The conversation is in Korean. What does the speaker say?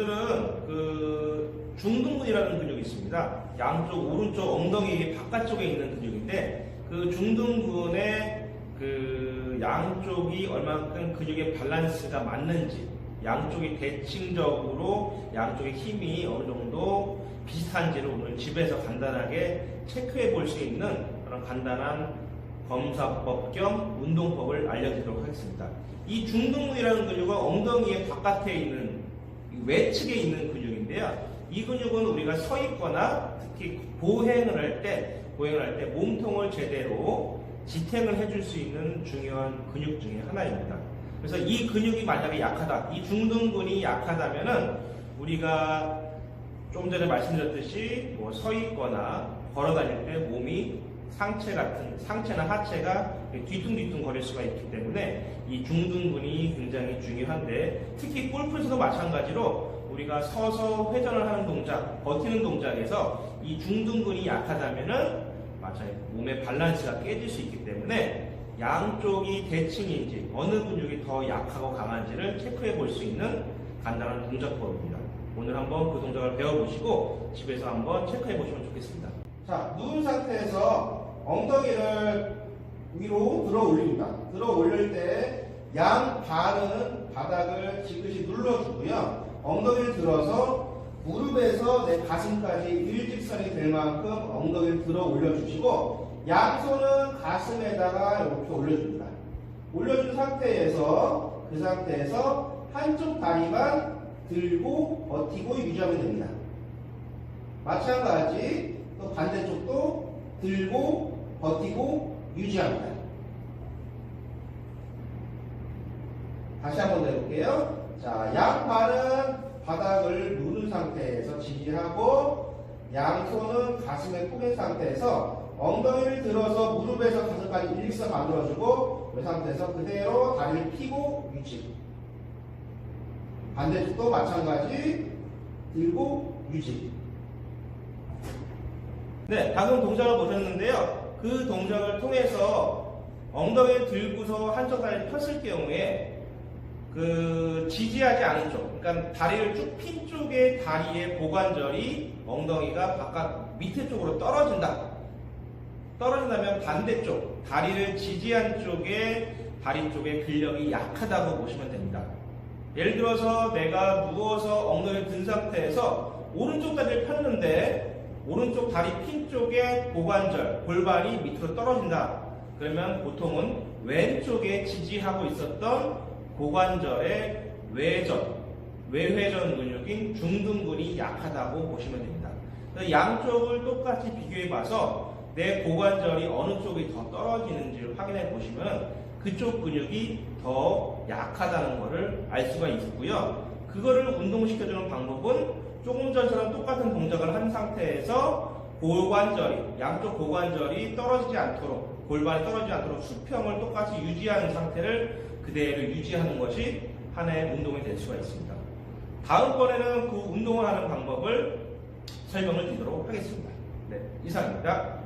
오늘은 그 중둔근이라는 근육이 있습니다. 양쪽 오른쪽 엉덩이 바깥쪽에 있는 근육인데 그 중둔근의 그 양쪽이 얼마큼 근육의 밸런스가 맞는지 양쪽이 대칭적으로 양쪽의 힘이 어느 정도 비슷한지를 오늘 집에서 간단하게 체크해 볼 수 있는 그런 간단한 검사법 겸 운동법을 알려드리도록 하겠습니다. 이 중둔근이라는 근육은 엉덩이의 바깥에 있는 이 외측에 있는 근육인데요. 이 근육은 우리가 서 있거나 특히 보행을 할 때, 보행을 할 때 몸통을 제대로 지탱을 해줄 수 있는 중요한 근육 중에 하나입니다. 그래서 이 근육이 만약에 약하다, 이 중둔근이 약하다면은 우리가 좀 전에 말씀드렸듯이 뭐 서 있거나 걸어 다닐 때 몸이 상체 같은 상체나 하체가 뒤뚱뒤뚱 거릴 수가 있기 때문에 이 중둔근이 굉장히 중요한데 특히 골프에서도 마찬가지로 우리가 서서 회전을 하는 동작, 버티는 동작에서 이 중둔근이 약하다면은 맞아요. 몸의 밸런스가 깨질 수 있기 때문에 양쪽이 대칭인지 어느 근육이 더 약하고 강한지를 체크해 볼 수 있는 간단한 동작법입니다. 오늘 한번 그 동작을 배워보시고 집에서 한번 체크해 보시면 좋겠습니다. 자, 누운 상태에서 엉덩이를 위로 들어 올립니다. 들어 올릴 때 양 발은 바닥을 지그시 눌러주고요. 엉덩이를 들어서 무릎에서 내 가슴까지 일직선이 될 만큼 엉덩이를 들어 올려주시고 양손은 가슴에다가 이렇게 올려줍니다. 올려준 상태에서 그 상태에서 한쪽 다리만 들고 버티고 유지하면 됩니다. 마찬가지 또 반대쪽도 들고 버티고 유지합니다. 다시 한번더 해볼게요. 자, 양발은 바닥을 누른 상태에서 지지하고 양손은 가슴에 꾸민 상태에서 엉덩이를 들어서 무릎에서 가슴까지 일직선 만들어주고 이 상태에서 그대로 다리를 펴고 유지. 반대쪽도 마찬가지 들고 유지. 네, 방금 동작을 보셨는데요. 그 동작을 통해서 엉덩이를 들고서 한쪽 다리를 폈을 경우에 그 지지하지 않은 쪽, 그러니까 다리를 쭉 핀 쪽의 다리의 고관절이 엉덩이가 바깥 밑에 쪽으로 떨어진다. 떨어진다면 반대쪽, 다리를 지지한 쪽에 다리 쪽의 근력이 약하다고 보시면 됩니다. 예를 들어서 내가 누워서 엉덩이를 든 상태에서 오른쪽 다리를 폈는데 오른쪽 다리 핀 쪽에 고관절, 골반이 밑으로 떨어진다. 그러면 보통은 왼쪽에 지지하고 있었던 고관절의 외전, 외회전 근육인 중둔근이 약하다고 보시면 됩니다. 양쪽을 똑같이 비교해 봐서 내 고관절이 어느 쪽이 더 떨어지는지를 확인해 보시면 그쪽 근육이 더 약하다는 것을 알 수가 있고요. 그거를 운동시켜주는 방법은 조금 전처럼 똑같은 동작을 한 상태에서 고관절이, 양쪽 고관절이 떨어지지 않도록, 골반이 떨어지지 않도록 수평을 똑같이 유지하는 상태를 그대로 유지하는 것이 하나의 운동이 될 수가 있습니다. 다음번에는 그 운동을 하는 방법을 설명을 드리도록 하겠습니다. 네, 이상입니다.